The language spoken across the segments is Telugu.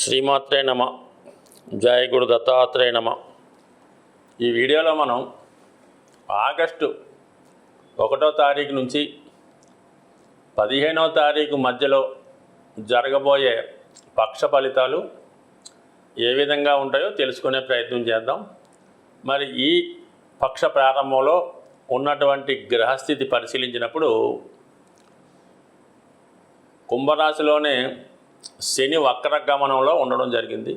శ్రీమాత్రే నమ. జయ గురు దత్తాత్రేయ నమ. ఈ వీడియోలో మనం ఆగస్టు ఒకటో తారీఖు నుంచి పదిహేనో తారీఖు మధ్యలో జరగబోయే పక్ష ఫలితాలు ఏ విధంగా ఉంటాయో తెలుసుకునే ప్రయత్నం చేద్దాం. మరి ఈ పక్ష ప్రారంభంలో ఉన్నటువంటి గ్రహస్థితి పరిశీలించినప్పుడు కుంభరాశిలోనే శని వక్ర గమనంలో ఉండడం జరిగింది.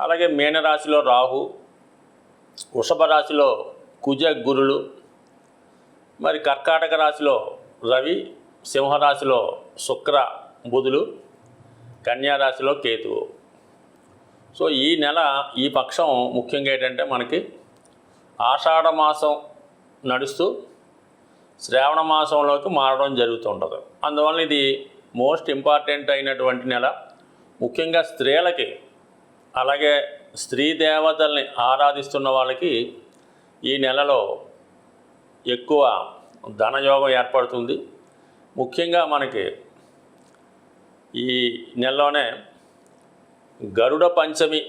అలాగే మీనరాశిలో రాహు వృషభ రాశిలో కుజ గురులు మరి కర్కాటక రాశిలో రవి సింహరాశిలో శుక్ర బుధులు కన్యా రాశిలో కేతువు. సో ఈ నెల ఈ పక్షం ముఖ్యంగా ఏంటంటే మనకి ఆషాఢ మాసం నడుస్తూ శ్రావణ మాసంలోకి మారడం జరుగుతుంటుంది అందువల్ల ఇది మోస్ట్ ఇంపార్టెంట్ అయినటువంటి నెల ముఖ్యంగా స్త్రీలకి అలాగే స్త్రీ దేవతల్ని ఆరాధిస్తున్న వాళ్ళకి ఈ నెలలో ఎక్కువ ధనయోగం ఏర్పడుతుంది. ముఖ్యంగా మనకి ఈ నెలలోనే గరుడ పంచమి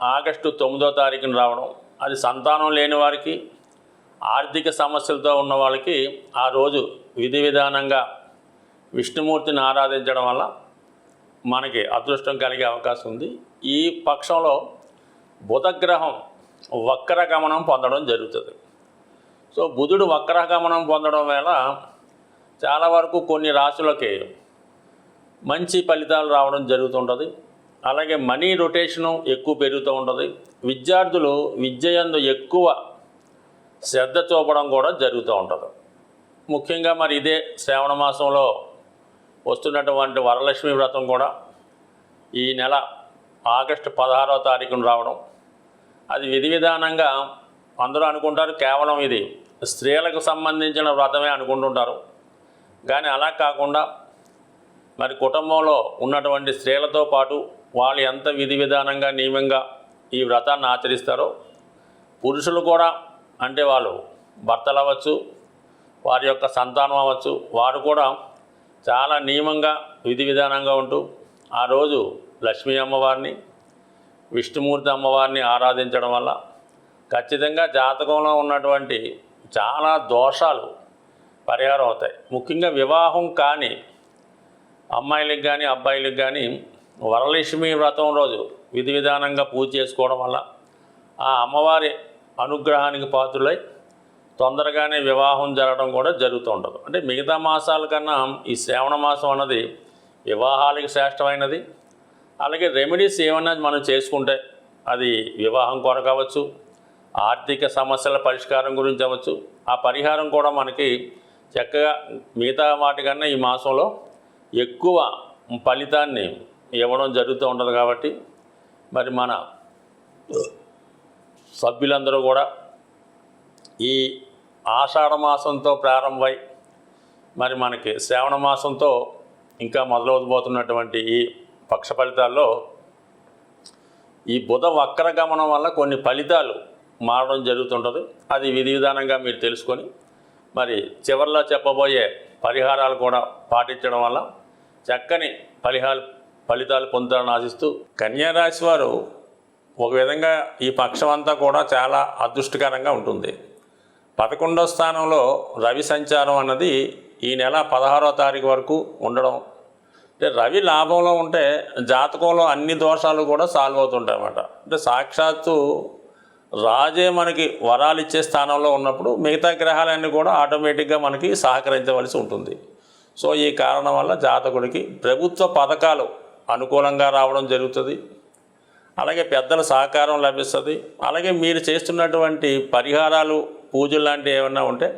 ఆగస్టు తొమ్మిదో తారీఖున రావడం అది సంతానం లేని వారికి ఆర్థిక సమస్యలతో ఉన్న వాళ్ళకి ఆ రోజు విధి విధానంగా విష్ణుమూర్తిని ఆరాధించడం వల్ల మనకి అదృష్టం కలిగే అవకాశం ఉంది. ఈ పక్షంలో బుధగ్రహం వక్రగమనం పొందడం జరుగుతుంది. సో బుధుడు వక్రగమనం పొందడం వల్ల చాలా వరకు కొన్ని రాశులకి మంచి ఫలితాలు రావడం జరుగుతుంటుంది. అలాగే మనీ రొటేషను ఎక్కువ పెరుగుతూ ఉంటుంది. విద్యార్థులు విద్యయందు ఎక్కువ శ్రద్ధ చూపడం కూడా జరుగుతూ ఉంటుంది. ముఖ్యంగా మరి ఇదే శ్రావణ మాసంలో వస్తున్నటువంటి వరలక్ష్మి వ్రతం కూడా ఈ నెల ఆగస్టు పదహారవ తారీఖున రావడం. అది విధి విధానంగా అందరూ అనుకుంటారు కేవలం ఇది స్త్రీలకు సంబంధించిన వ్రతమే అనుకుంటుంటారు. కానీ అలా కాకుండా మరి కుటుంబంలో ఉన్నటువంటి స్త్రీలతో పాటు వాళ్ళు ఎంత విధి విధానంగా నియమంగా ఈ వ్రతాన్ని ఆచరిస్తారో పురుషులు కూడా అంటే వాళ్ళు భర్తలు అవ్వచ్చు వారి యొక్క సంతానం అవ్వచ్చు వారు కూడా చాలా నియమంగా విధి విధానంగా ఉంటూ ఆ రోజు లక్ష్మీ అమ్మవారిని విష్ణుమూర్తి అమ్మవారిని ఆరాధించడం వల్ల ఖచ్చితంగా జాతకంలో ఉన్నటువంటి చాలా దోషాలు పరిహారం అవుతాయి. ముఖ్యంగా వివాహం కాని అమ్మాయిలకు కానీ అబ్బాయిలకు కానీ వరలక్ష్మి వ్రతం రోజు విధి విధానంగా పూజ చేసుకోవడం వల్ల ఆ అమ్మవారి అనుగ్రహానికి పాత్రులై తొందరగానే వివాహం జరగడం కూడా జరుగుతూ ఉంటుంది. అంటే మిగతా మాసాల కన్నా ఈ శ్రావణ మాసం అన్నది వివాహాలకి శ్రేష్టమైనది. అలాగే రెమెడీస్ ఏమన్నా మనం చేసుకుంటే అది వివాహం కొరకు అవ్వచ్చు ఆర్థిక సమస్యల పరిష్కారం గురించి అవ్వచ్చు. ఆ పరిహారం కూడా మనకి చక్కగా మిగతా వాటికన్నా ఈ మాసంలో ఎక్కువ ఫలితాన్ని ఇవ్వడం జరుగుతూ ఉంటుంది కాబట్టి మరి మన సభ్యులందరూ కూడా ఈ ఆషాఢ మాసంతో ప్రారంభమై మరి మనకి శ్రావణ మాసంతో ఇంకా మొదలవబోతున్నటువంటి ఈ పక్ష ఫలితాల్లో ఈ బుధ వక్ర గమనం వల్ల కొన్ని ఫలితాలు మారడం జరుగుతుంటుంది. అది విధి విధానంగా మీరు తెలుసుకొని మరి చివరిలో చెప్పబోయే పరిహారాలు కూడా పాటించడం వల్ల చక్కని ఫలిహాలు ఫలితాలు పొందుతారని ఆశిస్తూ కన్యారాశి వారు ఒక విధంగా ఈ పక్షం అంతా కూడా చాలా అదృష్టకరంగా ఉంటుంది. పదకొండో స్థానంలో రవి సంచారం అన్నది ఈ నెల పదహారో తారీఖు వరకు ఉండడం. అంటే రవి లాభంలో ఉంటే జాతకంలో అన్ని దోషాలు కూడా సాల్వ్ అవుతుంటాయి అన్నమాట. అంటే సాక్షాత్తు రాజే మనకి వరాలు ఇచ్చే స్థానంలో ఉన్నప్పుడు మిగతా గ్రహాలన్నీ కూడా ఆటోమేటిక్గా మనకి సహకరించవలసి ఉంటుంది. సో ఈ కారణం వల్ల జాతకుడికి ప్రభుత్వ పథకాలు అనుకూలంగా రావడం జరుగుతుంది. అలాగే పెద్దల సహకారం లభిస్తుంది. అలాగే మీరు చేస్తున్నటువంటి పరిహారాలు పూజలు లాంటివి ఏమన్నా ఉంటే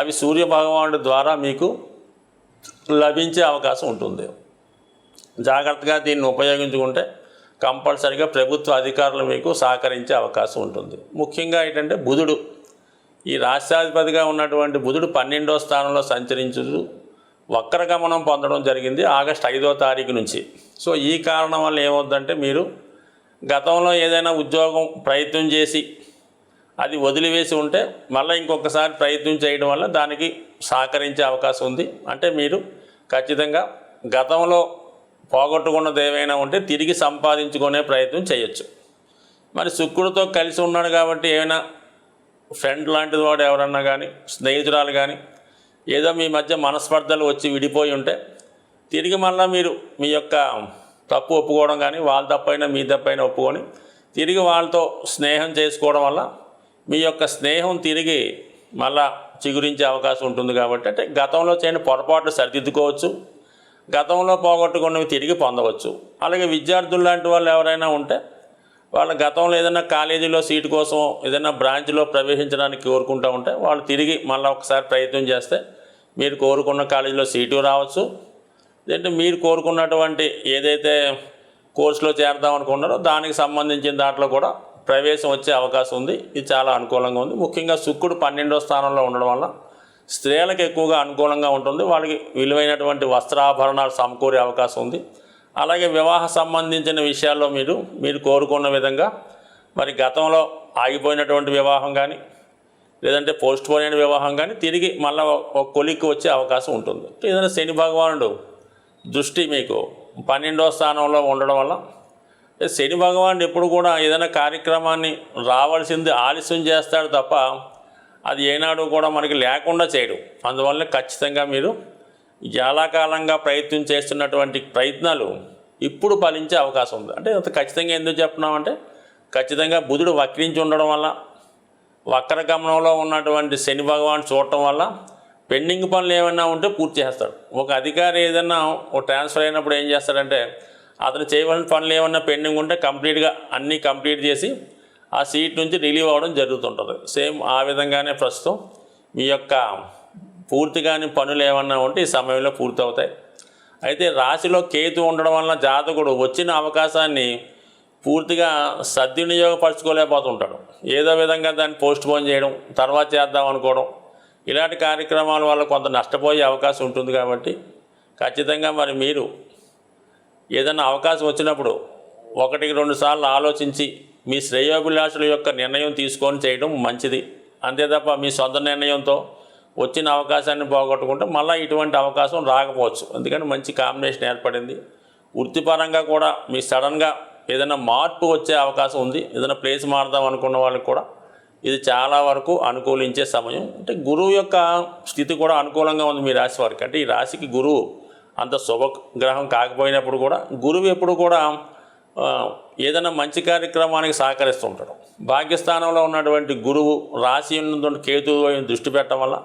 అవి సూర్యభగవానుడి ద్వారా మీకు లభించే అవకాశం ఉంటుంది. జాగ్రత్తగా దీన్ని ఉపయోగించుకుంటే కంపల్సరిగా ప్రభుత్వ అధికారులు మీకు సహకరించే అవకాశం ఉంటుంది. ముఖ్యంగా ఏంటంటే బుధుడు ఈ రాష్ట్రాధిపతిగా ఉన్నటువంటి బుధుడు పన్నెండో స్థానంలో సంచరించు వక్రగమనం పొందడం జరిగింది ఆగస్ట్ ఐదో తారీఖు నుంచి. సో ఈ కారణం వల్ల ఏమవుద్దంటే మీరు గతంలో ఏదైనా ఉద్యోగం ప్రయత్నం చేసి అది వదిలివేసి ఉంటే మళ్ళీ ఇంకొకసారి ప్రయత్నం చేయడం వల్ల దానికి సహకరించే అవకాశం ఉంది. అంటే మీరు ఖచ్చితంగా గతంలో పోగొట్టుకున్నది ఏమైనా ఉంటే తిరిగి సంపాదించుకునే ప్రయత్నం చేయొచ్చు. మరి శుక్రుడితో కలిసి ఉన్నాడు కాబట్టి ఏమైనా ఫ్రెండ్ లాంటిది వాడు ఎవరన్నా కానీ స్నేహితురాలు కానీ ఏదో మీ మధ్య మనస్పర్ధలు వచ్చి విడిపోయి ఉంటే తిరిగి మళ్ళీ మీరు మీ యొక్క తప్పు ఒప్పుకోవడం కానీ వాళ్ళ తప్పైనా మీ తప్పైనా ఒప్పుకొని తిరిగి వాళ్ళతో స్నేహం చేసుకోవడం వల్ల మీ యొక్క స్నేహం తిరిగి మళ్ళా చిగురించే అవకాశం ఉంటుంది కాబట్టి అంటే గతంలో చేయని పొరపాట్లు సరిదిద్దుకోవచ్చు. గతంలో పోగొట్టుకున్నవి తిరిగి పొందవచ్చు. అలాగే విద్యార్థులు లాంటి వాళ్ళు ఎవరైనా ఉంటే వాళ్ళ గతంలో ఏదైనా కాలేజీలో సీటు కోసం ఏదైనా బ్రాంచ్లో ప్రవేశించడానికి కోరుకుంటూ ఉంటే వాళ్ళు తిరిగి మళ్ళీ ఒకసారి ప్రయత్నం చేస్తే మీరు కోరుకున్న కాలేజీలో సీటు రావచ్చు. లేదంటే మీరు కోరుకున్నటువంటి ఏదైతే కోర్సులో చేరదాం అనుకున్నారో దానికి సంబంధించిన దాంట్లో కూడా ప్రవేశం వచ్చే అవకాశం ఉంది. ఇది చాలా అనుకూలంగా ఉంది. ముఖ్యంగా శుక్రుడు పన్నెండో స్థానంలో ఉండడం వల్ల స్త్రీలకు ఎక్కువగా అనుకూలంగా ఉంటుంది. వాళ్ళకి విలువైనటువంటి వస్త్రాభరణాలు సమకూరే అవకాశం ఉంది. అలాగే వివాహ సంబంధించిన విషయాల్లో మీరు మీరు కోరుకున్న విధంగా మరి గతంలో ఆగిపోయినటువంటి వివాహం కానీ లేదంటే పోస్ట్ పోన్ అయిన వివాహం కానీ తిరిగి మళ్ళీ ఒక కొలిక్కి వచ్చే అవకాశం ఉంటుంది. ఏదైనా శని భగవానుడు దృష్టి మీకు పన్నెండో స్థానంలో ఉండడం వల్ల శని భగవానుడు ఎప్పుడు కూడా ఏదైనా కార్యక్రమాన్ని రావాల్సింది ఆలస్యం చేస్తాడు తప్ప అది ఏనాడు కూడా మనకి లేకుండా చేయడు. అందువల్ల ఖచ్చితంగా మీరు చాలా కాలంగా ప్రయత్నం చేస్తున్నటువంటి ప్రయత్నాలు ఇప్పుడు ఫలించే అవకాశం ఉంది. అంటే అంత ఖచ్చితంగా ఎందుకు చెప్తున్నామంటే ఖచ్చితంగా బుధుడు వక్రించి ఉండడం వల్ల వక్ర గమనంలో ఉన్నటువంటి శని భగవాన్ చూడటం వల్ల పెండింగ్ పనులు ఏమైనా ఉంటే పూర్తి చేస్తాడు. ఒక అధికారి ఏదైనా ఒక ట్రాన్స్ఫర్ అయినప్పుడు ఏం చేస్తాడంటే అతను చేయవలసిన పనులు ఏమన్నా పెండింగ్ ఉంటే కంప్లీట్గా అన్నీ కంప్లీట్ చేసి ఆ సీట్ నుంచి రిలీవ్ అవ్వడం జరుగుతుంటుంది. సేమ్ ఆ విధంగానే ప్రస్తుతం మీ యొక్క పూర్తిగాని పనులు ఏమన్నా ఉంటే ఈ సమయంలో పూర్తవుతాయి అయితే రాశిలో కేతు ఉండడం వలన జాతకుడు వచ్చిన అవకాశాన్ని పూర్తిగా సద్వినియోగపరచుకోలేకపోతుంటాడు. ఏదో విధంగా దాన్ని పోస్ట్ పోన్ చేయడం తర్వాత చేద్దాం అనుకోవడం ఇలాంటి కార్యక్రమాల వల్ల కొంత నష్టపోయే అవకాశం ఉంటుంది కాబట్టి ఖచ్చితంగా మరి మీరు ఏదైనా అవకాశం వచ్చినప్పుడు ఒకటికి రెండు సార్లు ఆలోచించి మీ శ్రేయోభిలాషుల యొక్క నిర్ణయం తీసుకొని చేయడం మంచిది. అంతే తప్ప మీ సొంత నిర్ణయంతో వచ్చిన అవకాశాన్ని పోగొట్టుకుంటే మళ్ళీ ఇటువంటి అవకాశం రాకపోవచ్చు. ఎందుకంటే మంచి కాంబినేషన్ ఏర్పడింది. వృత్తిపరంగా కూడా మీ సడన్గా ఏదైనా మార్పు వచ్చే అవకాశం ఉంది. ఏదైనా ప్లేస్ మారుదాం అనుకున్న వాళ్ళకి కూడా ఇది చాలా వరకు అనుకూలించే సమయం. అంటే గురువు యొక్క స్థితి కూడా అనుకూలంగా ఉంది మీ రాశి వారికి. అంటే ఈ రాశికి గురువు అంత శుభగ్రహం కాకపోయినప్పుడు కూడా గురువు ఎప్పుడు కూడా ఏదైనా మంచి కార్యక్రమానికి సహకరిస్తూ ఉంటాడు. భాగ్యస్థానంలో ఉన్నటువంటి గురువు రాశి ఉన్నటువంటి కేతు దృష్టి పెట్టడం వల్ల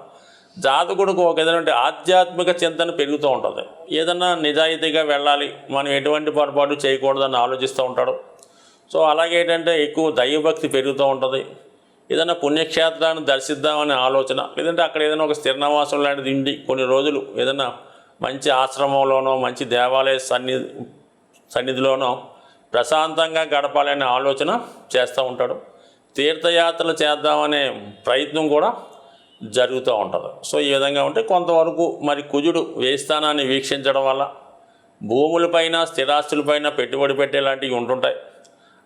జాతకుడికి ఒక ఏదైనా ఆధ్యాత్మిక చింతన పెరుగుతూ ఉంటుంది. ఏదన్నా నిజాయితీగా వెళ్ళాలి మనం ఎటువంటి పొరపాటు చేయకూడదని ఆలోచిస్తూ ఉంటాడు. సో అలాగే ఏంటంటే ఎక్కువ దైవభక్తి పెరుగుతూ ఉంటుంది. ఏదైనా పుణ్యక్షేత్రాన్ని దర్శిద్దామనే ఆలోచన లేదంటే అక్కడ ఏదైనా ఒక స్థిరనివాసం లాంటిది ఉండి కొన్ని రోజులు ఏదైనా మంచి ఆశ్రమంలోనో మంచి దేవాలయ సన్ని సన్నిధిలోనో ప్రశాంతంగా గడపాలనే ఆలోచన చేస్తూ ఉంటాడు. తీర్థయాత్రలు చేద్దామనే ప్రయత్నం కూడా జరుగుతూ ఉంటుంది. సో ఈ విధంగా ఉంటే కొంతవరకు మరి కుజుడు వేస్థానాన్ని వీక్షించడం వల్ల భూములపైన స్థిరాస్తులపైన పెట్టుబడి పెట్టేలాంటివి ఉంటుంటాయి.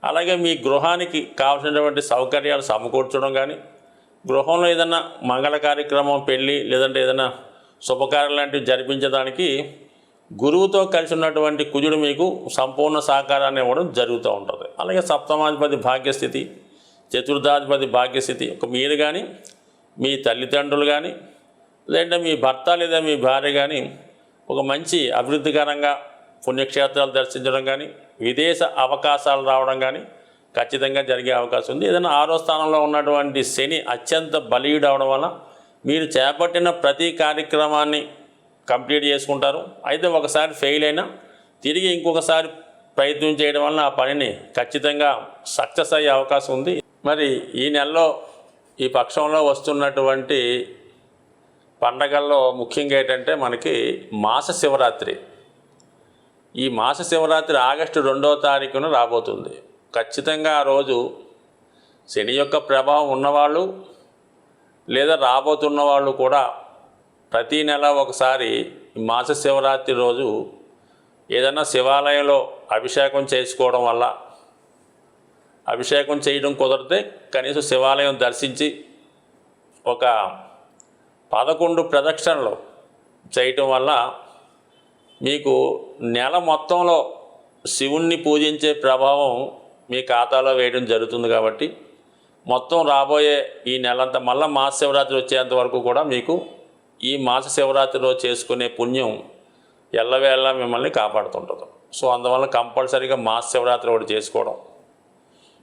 అలాగే మీ గృహానికి కావాల్సినటువంటి సౌకర్యాలు సమకూర్చడం కానీ గృహంలో ఏదైనా మంగళ కార్యక్రమం పెళ్ళి లేదంటే ఏదైనా శుభకార్యం లాంటివి జరిపించడానికి గురువుతో కలిసి ఉన్నటువంటి కుజుడు మీకు సంపూర్ణ సహకారాన్ని ఇవ్వడం జరుగుతూ ఉంటుంది. అలాగే సప్తమాధిపతి భాగ్యస్థితి చతుర్థాధిపతి భాగ్యస్థితి ఒక మీరు కానీ మీ తల్లిదండ్రులు కానీ లేదంటే మీ భర్త లేదా మీ భార్య కానీ ఒక మంచి అభివృద్ధికరంగా పుణ్యక్షేత్రాలు దర్శించడం కానీ విదేశ అవకాశాలు రావడం కానీ ఖచ్చితంగా జరిగే అవకాశం ఉంది. ఏదైనా ఆరో స్థానంలో ఉన్నటువంటి శని అత్యంత బలీయుడు అవడం వల్ల మీరు చేపట్టిన ప్రతి కార్యక్రమాన్ని కంప్లీట్ చేసుకుంటారు. అయితే ఒకసారి ఫెయిల్ అయినా తిరిగి ఇంకొకసారి ప్రయత్నం చేయడం వలన ఆ పనిని ఖచ్చితంగా సక్సెస్ అయ్యే అవకాశం ఉంది. మరి ఈ నెలలో ఈ పక్షంలో వస్తున్నటువంటి పండగల్లో ముఖ్యంగా ఏంటంటే మనకి మాస శివరాత్రి. ఈ మాస శివరాత్రి ఆగస్టు రెండవ తారీఖున రాబోతుంది. ఖచ్చితంగా ఆ రోజు శని యొక్క ప్రభావం ఉన్నవాళ్ళు లేదా రాబోతున్న వాళ్ళు కూడా ప్రతీ నెల ఒకసారి మాస శివరాత్రి రోజు ఏదైనా శివాలయంలో అభిషేకం చేసుకోవడం వల్ల అభిషేకం చేయడం కుదిరితే కనీసం శివాలయం దర్శించి ఒక పదకొండు ప్రదక్షిణలు చేయటం వల్ల మీకు నెల మొత్తంలో శివుణ్ణి పూజించే ప్రభావం మీ ఖాతాలో వేయడం జరుగుతుంది కాబట్టి మొత్తం రాబోయే ఈ నెలంతా మళ్ళీ మాస శివరాత్రి వచ్చేంత వరకు కూడా మీకు ఈ మాస శివరాత్రిలో చేసుకునే పుణ్యం ఎల్లవేళ మిమ్మల్ని కాపాడుతుంటుంది. సో అందువల్ల కంపల్సరీగా మాస శివరాత్రి ఒకటి చేసుకోవడం.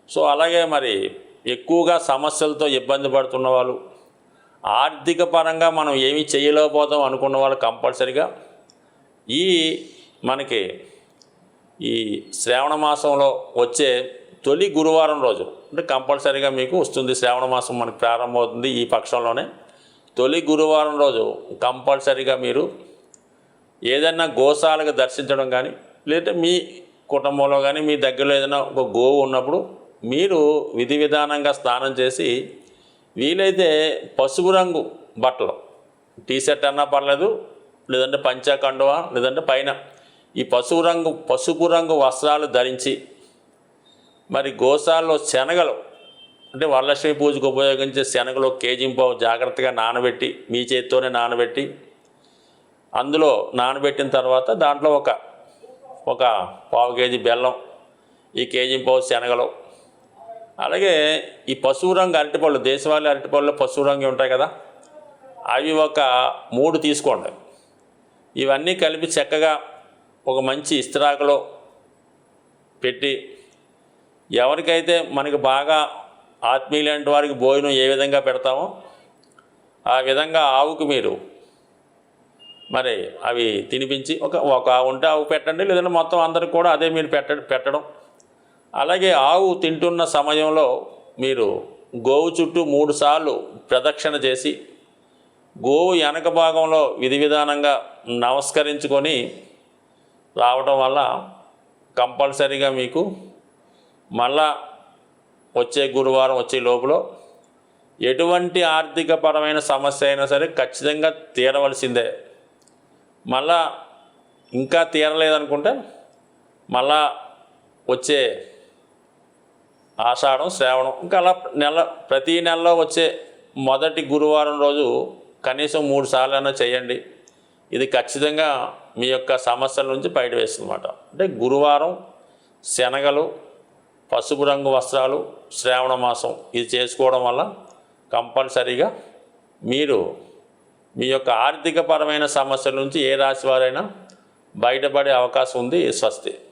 సో అలాగే మరి ఎక్కువగా సమస్యలతో ఇబ్బంది పడుతున్న వాళ్ళు ఆర్థిక పరంగా మనం ఏమీ చేయలేకపోతాం అనుకున్న వాళ్ళు కంపల్సరిగా ఈ మనకి ఈ శ్రావణ మాసంలో వచ్చే తొలి గురువారం రోజు అంటే కంపల్సరీగా మీకు వస్తుంది శ్రావణ మాసం మనకు ప్రారంభమవుతుంది ఈ పక్షంలోనే. తొలి గురువారం రోజు కంపల్సరీగా మీరు ఏదైనా గోశాలకు దర్శించడం కానీ లేదా మీ కుటుంబంలో కానీ మీ దగ్గరలో ఏదైనా ఒక గోవు ఉన్నప్పుడు మీరు విధి విధానంగా స్నానం చేసి వీలైతే పసుపు రంగు బట్టలు టీ షర్ట్ అన్నా పర్లేదు లేదంటే పంచా కండువా లేదంటే పైన ఈ పసుపు రంగు పసుపు రంగు వస్త్రాలు ధరించి మరి గోశాలలో శనగలు అంటే వరలక్ష్మి పూజకు ఉపయోగించే శనగలు కేజింపావు పావు జాగ్రత్తగా నానబెట్టి మీ చేతితోనే నానబెట్టి అందులో నానబెట్టిన తర్వాత దాంట్లో ఒక ఒక పావు కేజీ బెల్లం ఈ కేజింపావు పావు శనగలు. అలాగే ఈ పశువు రంగు అరటిపళ్ళు దేశవాళీ అరటిపళ్ళు పశువు రంగు ఉంటాయి కదా అవి ఒక మూడు తీసుకోండి. ఇవన్నీ కలిపి చక్కగా ఒక మంచి ఇస్త్రాకులో పెట్టి ఎవరికైతే మనకి బాగా ఆత్మీయులాంటి వారికి భోజనం ఏ విధంగా పెడతామో ఆ విధంగా ఆవుకు మీరు మరి అవి తినిపించి ఒక ఒక ఆవు ఉంటే ఆవు పెట్టండి లేదంటే మొత్తం అందరికి కూడా అదే మీరు పెట్ట పెట్టడం. అలాగే ఆవు తింటున్న సమయంలో మీరు గోవు చుట్టూ మూడు సార్లు ప్రదక్షిణ చేసి గోవు వెనక భాగంలో విధి విధానంగా నమస్కరించుకొని రావడం వల్ల కంపల్సరీగా మీకు మళ్ళా వచ్చే గురువారం వచ్చే లోపల ఎటువంటి ఆర్థిక పరమైన సమస్య అయినా సరే ఖచ్చితంగా తీరవలసిందే. మళ్ళా ఇంకా తీరలేదనుకుంటే మళ్ళా వచ్చే ఆషాఢం శ్రావణం ఇంకా అలా నెల ప్రతి నెలలో వచ్చే మొదటి గురువారం రోజు కనీసం మూడు సార్లైనా చేయండి. ఇది ఖచ్చితంగా మీ యొక్క సమస్యల నుంచి బయట వేస్తుందన్నమాట. అంటే గురువారం శనగలు పసుపు రంగు వస్త్రాలు శ్రావణ మాసం ఇది చేసుకోవడం వల్ల కంపల్సరీగా మీరు మీ యొక్క ఆర్థికపరమైన సమస్యల నుంచి ఏ రాశి వారైనా బయటపడే అవకాశం ఉంది స్వస్తి.